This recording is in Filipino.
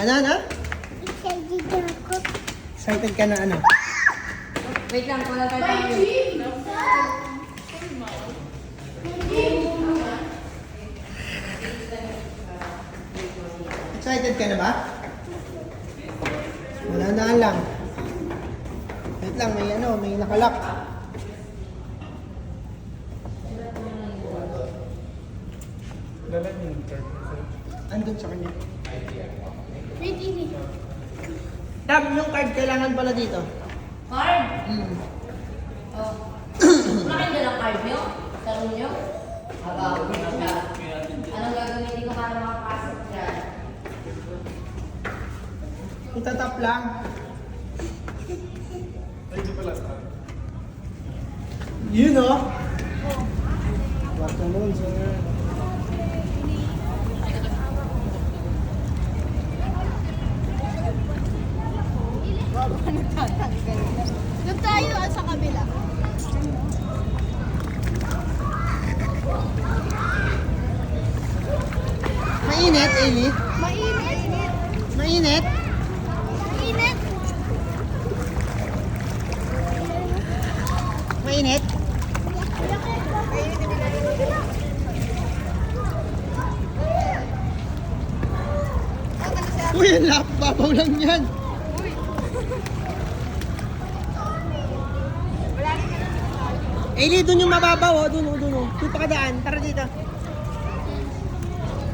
Ano, ano? Excited ako. Excited ka na ano? Wait lang, wala tayo tayo. Excited ka na ba? Wala na lang. Wait lang, may ano, may nakalak. Andun sa kanya. May Tab, yung card kailangan pala dito. Card? Hmm. Oh. Bakit na lang card nyo? Sa room nyo? Aba, okay na siya. Anong gagamitin ko para makapasok dyan? Itatap lang. Yun o. Kwarto nun, sir. Doon tayo ah, sa kabila. Mainit, Eli. Mainit. Mainit. Mainit. Mainit. Uy, ang lap, babaw lang yan. Eli, dun yung mababaw, oh. Dun, oh, dun, oh. Dun pa kadaan. Tara dito.